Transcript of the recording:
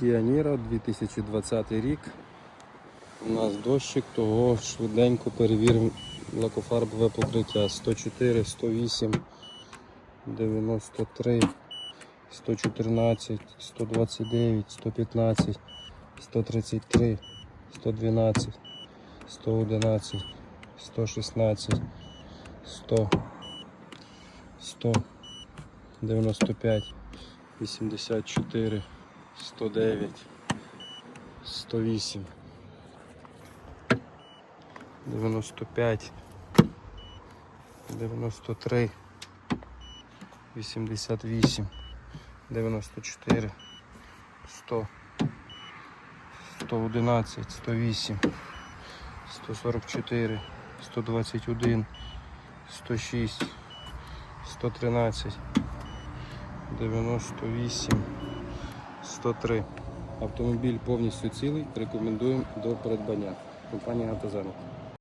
Kia Niro 2020 рік. У нас дощик, того швиденько перевіримо лакофарбове покриття 104, 108, 93, 114, 129, 115, 133, 112, 111, 116, 100, 100, 95, 84, 109, 108, 95, 93, 88, 94, 100, 111, 108, 144, 121, 106, 113, 98, 103. Автомобіль повністю цілий. Рекомендуємо до придбання. Компанія «Автозанок».